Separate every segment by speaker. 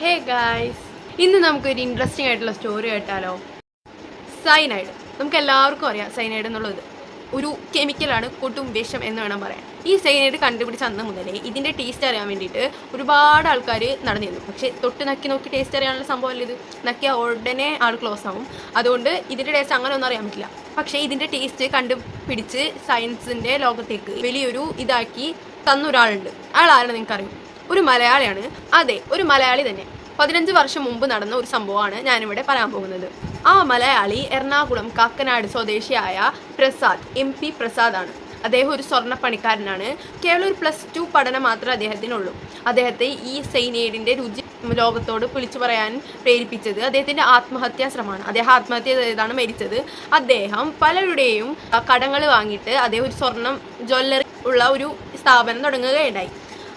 Speaker 1: Hey guys ഇന്ന് നമുക്കൊരു interesting ആയിട്ടുള്ള സ്റ്റോറി കേട്ടാലോ? സൈനൈഡ് നമുക്ക് എല്ലാവർക്കും അറിയാം സൈനൈഡ് എന്നുള്ളത്. ഒരു കെമിക്കലാണ് കൊട്ടും വിഷം എന്ന് വേണം പറയാൻ. ഈ സൈനൈഡ് കണ്ടുപിടിച്ച അന്ന് മുതലേ ഇതിന്റെ ടേസ്റ്റ് അറിയാൻ വേണ്ടിയിട്ട് ഒരുപാട് ആൾക്കാർ നടന്നിരുന്നു. പക്ഷേ തൊട്ട് നക്കി നോക്കി ടേസ്റ്റ് അറിയാനുള്ള സംഭവമല്ല ഇത്. നക്കിയ ഉടനെ ആൾ ക്ലോസ് ആവും. അതുകൊണ്ട് ഇതിന്റെ ടേസ്റ്റ് അങ്ങനെ ഒന്നും അറിയാൻ പറ്റില്ല. പക്ഷേ ഇതിന്റെ ടേസ്റ്റ് കണ്ടുപിടിച്ച് സയൻസിന്റെ ലോകത്തേക്ക് വലിയൊരു ഇതാക്കി തന്നൊരാളുണ്ട്. ആൾ ആരാണ് നിങ്ങൾക്കറിയും? ഒരു മലയാളിയാണ്. അതെ ഒരു മലയാളി തന്നെ. പതിനഞ്ച് വർഷം മുമ്പ് നടന്ന ഒരു സംഭവമാണ് ഞാനിവിടെ പറയാൻ പോകുന്നത്. ആ മലയാളി എറണാകുളം കാക്കനാട് സ്വദേശിയായ പ്രസാദ് എം പി പ്രസാദ് ആണ് അദ്ദേഹം ഒരു സ്വർണപ്പണിക്കാരനാണ്. കേവലം ഒരു പ്ലസ് ടു പഠനം മാത്രമേ അദ്ദേഹത്തിനുള്ളൂ. അദ്ദേഹത്തെ ഈ സൈനൈഡിന്റെ രുചി ലോകത്തോട് വിളിച്ചു പറയാൻ പ്രേരിപ്പിച്ചത് അദ്ദേഹത്തിന്റെ ആത്മഹത്യാ ശ്രമമാണ് അദ്ദേഹം ആത്മഹത്യ ചെയ്താണ് മരിച്ചത്. അദ്ദേഹം പലരുടെയും കടങ്ങൾ വാങ്ങിയിട്ട് അദ്ദേഹം ഒരു സ്വർണം ജ്വല്ലറി ഉള്ള ഒരു സ്ഥാപനം തുടങ്ങുകയുണ്ടായി.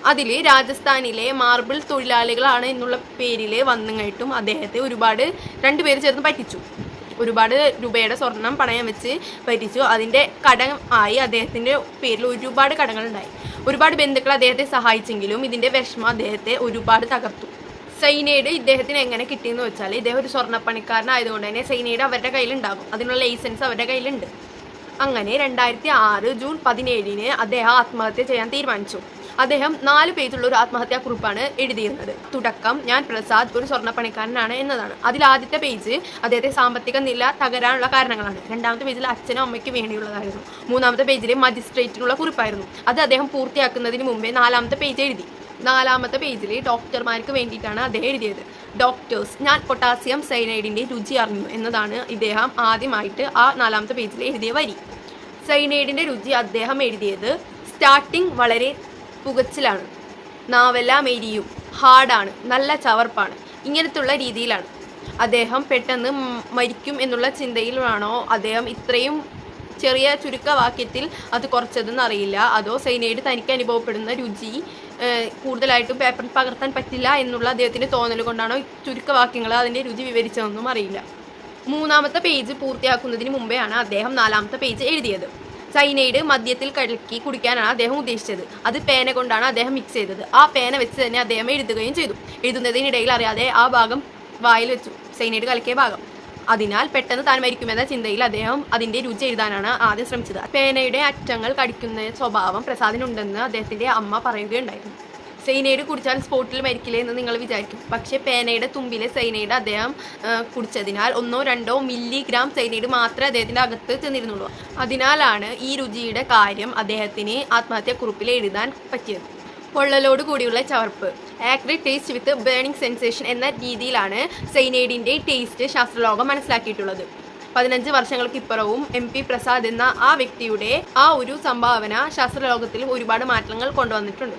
Speaker 1: അതിൽ രാജസ്ഥാനിലെ മാർബിൾ തൊഴിലാളികളാണ് എന്നുള്ള പേരിൽ വന്നങ്ങായിട്ടും അദ്ദേഹത്തെ ഒരുപാട് രണ്ടുപേര് ചേർന്ന് പറ്റിച്ചു. ഒരുപാട് രൂപയുടെ സ്വർണം പണയം വെച്ച് പറ്റിച്ചു. അതിന്റെ കടം ആയി അദ്ദേഹത്തിന്റെ പേരിൽ ഒരുപാട് കടങ്ങളുണ്ടായി. ഒരുപാട് ബന്ധുക്കൾ അദ്ദേഹത്തെ സഹായിച്ചെങ്കിലും ഇതിന്റെ വിഷമം അദ്ദേഹത്തെ ഒരുപാട് തകർത്തു. സൈനൈഡ് ഇദ്ദേഹത്തിന് എങ്ങനെ കിട്ടിയെന്ന് വെച്ചാൽ ഇദ്ദേഹം ഒരു സ്വർണപ്പണിക്കാരനായതുകൊണ്ട് തന്നെ സൈനൈഡ് അവരുടെ കയ്യിലുണ്ടാകും. അതിനുള്ള ലൈസൻസ് അവരുടെ കയ്യിലുണ്ട്. അങ്ങനെ രണ്ടായിരത്തി ആറ് ജൂൺ പതിനേഴിന് അദ്ദേഹം ആത്മഹത്യ ചെയ്യാൻ തീരുമാനിച്ചു. അദ്ദേഹം നാല് പേജുള്ള ഒരു ആത്മഹത്യാ കുറിപ്പാണ് എഴുതിയിരുന്നത്. തുടക്കം ഞാൻ പ്രസാദ് ഒരു സ്വർണപ്പണിക്കാരനാണ് എന്നതാണ്. അതിൽ ആദ്യത്തെ പേജ് അദ്ദേഹത്തെ സാമ്പത്തിക നില തകരാനുള്ള കാരണങ്ങളാണ്. രണ്ടാമത്തെ പേജിൽ അച്ഛനും അമ്മയ്ക്ക് വേണ്ടിയുള്ളതായിരുന്നു. മൂന്നാമത്തെ പേജിൽ മജിസ്ട്രേറ്റിനുള്ള കുറിപ്പായിരുന്നു. അത് അദ്ദേഹം പൂർത്തിയാക്കുന്നതിന് മുമ്പേ നാലാമത്തെ പേജ് എഴുതി. നാലാമത്തെ പേജിൽ ഡോക്ടർമാർക്ക് വേണ്ടിയിട്ടാണ് അദ്ദേഹം എഴുതിയത്. ഡോക്ടേഴ്സ് ഞാൻ പൊട്ടാസ്യം സൈനൈഡിന്റെ രുചി അറിഞ്ഞു എന്നതാണ് ഇദ്ദേഹം ആദ്യമായിട്ട് ആ നാലാമത്തെ പേജിൽ എഴുതിയ വരി. സൈനൈഡിന്റെ രുചി അദ്ദേഹം എഴുതിയത് സ്റ്റാർട്ടിങ് വളരെ പുകച്ചിലാണ്. നാവെല്ലാം എരിയും. ഹാർഡാണ് നല്ല ചവർപ്പാണ്. ഇങ്ങനത്തുള്ള രീതിയിലാണ്. അദ്ദേഹം പെട്ടെന്ന് മരിക്കും എന്നുള്ള ചിന്തയിലാണോ അദ്ദേഹം ഇത്രയും ചെറിയ ചുരുക്ക വാക്യത്തിൽ അത് കുറച്ചതെന്ന് അറിയില്ല. അതോ സൈനൈഡ് തനിക്ക് അനുഭവപ്പെടുന്ന രുചി കൂടുതലായിട്ടും പേപ്പറിൽ പകർത്താൻ പറ്റില്ല എന്നുള്ള അദ്ദേഹത്തിന്റെ തോന്നൽ കൊണ്ടാണോ ചുരുക്ക വാക്യങ്ങൾ അതിന്റെ രുചി വിവരിച്ചതെന്നും അറിയില്ല. മൂന്നാമത്തെ പേജ് പൂർത്തിയാക്കുന്നതിന് മുമ്പെയാണ് അദ്ദേഹം നാലാമത്തെ പേജ് എഴുതിയത്. സൈനൈഡ് മദ്യത്തിൽ കലക്കി കുടിക്കാനാണ് അദ്ദേഹം ഉദ്ദേശിച്ചത്. അത് പേന കൊണ്ടാണ് അദ്ദേഹം മിക്സ് ചെയ്തത്. ആ പേന വെച്ച് തന്നെ അദ്ദേഹം എഴുതുകയും ചെയ്തു. എഴുതുന്നതിനിടയിൽ അറിയാതെ ആ ഭാഗം വായിൽ വെച്ചു. സൈനൈഡ് കലക്കിയ ഭാഗം. അതിനാൽ പെട്ടെന്ന് താൻ മരിക്കുമെന്ന ചിന്തയിൽ അദ്ദേഹം അതിന്റെ രുചി എഴുതാനാണ് ആദ്യം ശ്രമിച്ചത്. പേനയുടെ അറ്റങ്ങൾ കടിക്കുന്ന സ്വഭാവം പ്രസാദിനുണ്ടെന്ന് അദ്ദേഹത്തിന്റെ അമ്മ പറയുകയുണ്ടായിരുന്നു. സൈനൈഡ് കുടിച്ചാൽ സ്പോട്ടിൽ മരിക്കില്ലേ എന്ന് നിങ്ങൾ വിചാരിക്കും. പക്ഷേ പേനയുടെ തുമ്പിലെ സൈനൈഡ് അദ്ദേഹം കുടിച്ചതിനാൽ ഒന്നോ രണ്ടോ മില്ലിഗ്രാം സൈനൈഡ് മാത്രമേ അദ്ദേഹത്തിന്റെ അകത്ത് ചെന്നിരുന്നുള്ളൂ. അതിനാലാണ് ഈ രുചിയുടെ കാര്യം അദ്ദേഹത്തിന് ആത്മഹത്യാക്കുറിപ്പിൽ എഴുതാൻ പറ്റിയത്. പൊള്ളലോട് കൂടിയുള്ള ചവർപ്പ്. ആക്രി ടേസ്റ്റ് വിത്ത് ബേണിംഗ് സെൻസേഷൻ എന്ന രീതിയിലാണ് സൈനൈഡിന്റെ ടേസ്റ്റ് ശാസ്ത്രലോകം മനസ്സിലാക്കിയിട്ടുള്ളത്. പതിനഞ്ച് വർഷങ്ങൾക്ക് ഇപ്പുറവും എം പി പ്രസാദ് എന്ന ആ വ്യക്തിയുടെ ആ ഒരു സംഭാവന ശാസ്ത്രലോകത്തിൽ ഒരുപാട് മാറ്റങ്ങൾ കൊണ്ടുവന്നിട്ടുണ്ട്.